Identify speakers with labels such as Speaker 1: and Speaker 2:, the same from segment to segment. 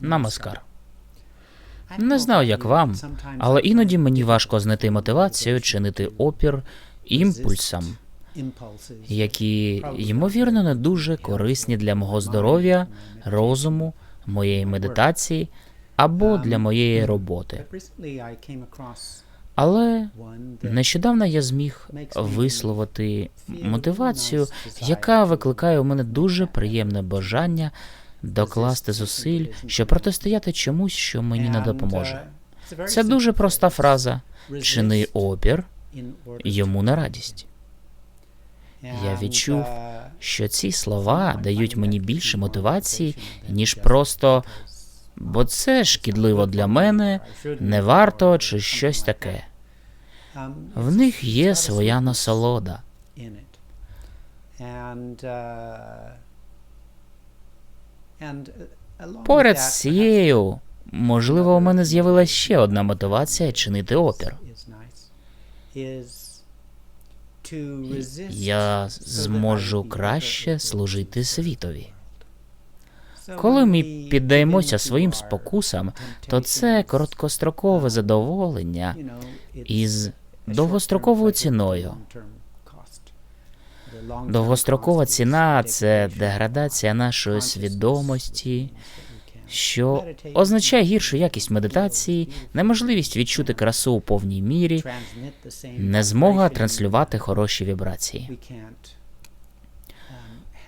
Speaker 1: Намаскар. Не знаю, як вам, але іноді мені важко знайти мотивацію чинити опір імпульсам, які, ймовірно, не дуже корисні для мого здоров'я, розуму, моєї медитації або для моєї роботи. Але нещодавно я зміг висловити мотивацію, яка викликає у мене дуже приємне бажання докласти зусиль, щоб протистояти чомусь, що мені не допоможе. Це дуже проста фраза: чини опір йому на радість. Я відчув, що ці слова дають мені більше мотивації, ніж просто бо це шкідливо для мене, не варто чи щось таке. В них є своя насолода. Поряд з цією, можливо, у мене з'явилася ще одна мотивація чинити опір. Я зможу краще служити світові. Коли ми піддаємося своїм спокусам, то це короткострокове задоволення із довгостроковою ціною. Довгострокова ціна це деградація нашої свідомості, що означає гіршу якість медитації, неможливість відчути красу у повній мірі, незмога транслювати хороші вібрації.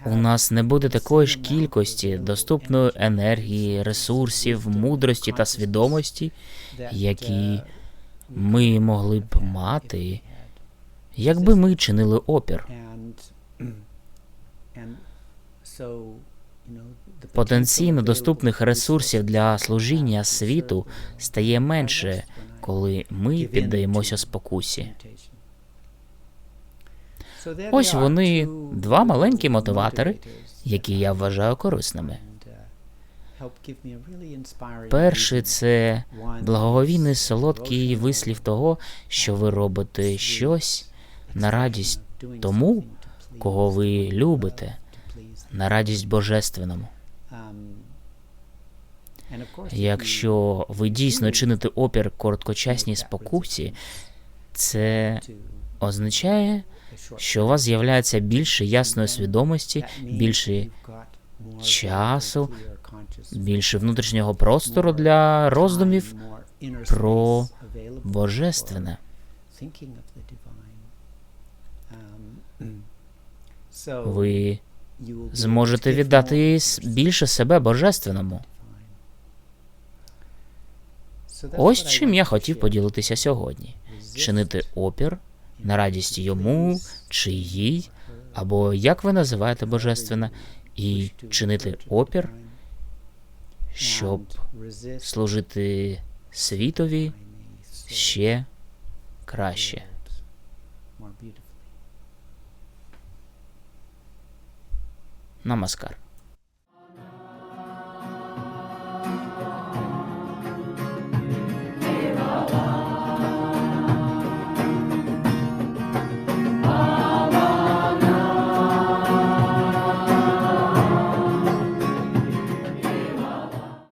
Speaker 1: У нас не буде такої ж кількості доступної енергії, ресурсів, мудрості та свідомості, які ми могли б мати, якби ми чинили опір. Потенційно доступних ресурсів для служіння світу стає менше, коли ми піддаємося спокусі. Ось вони, два маленькі мотиватори, які я вважаю корисними. Перший це благоговійний солодкий вислів того, що ви робите щось на радість тому, кого ви любите, на радість божественному. Якщо ви дійсно чините опір короткочасній спокусі, це означає, що у вас з'являється більше ясної свідомості, більше часу, більше внутрішнього простору для роздумів про божественне. Ви зможете віддати більше себе божественному. Ось чим я хотів поділитися сьогодні: чинити опір на радість йому чи їй, або як ви називаєте божественне, і чинити опір, щоб служити світові ще краще. नमस्कार।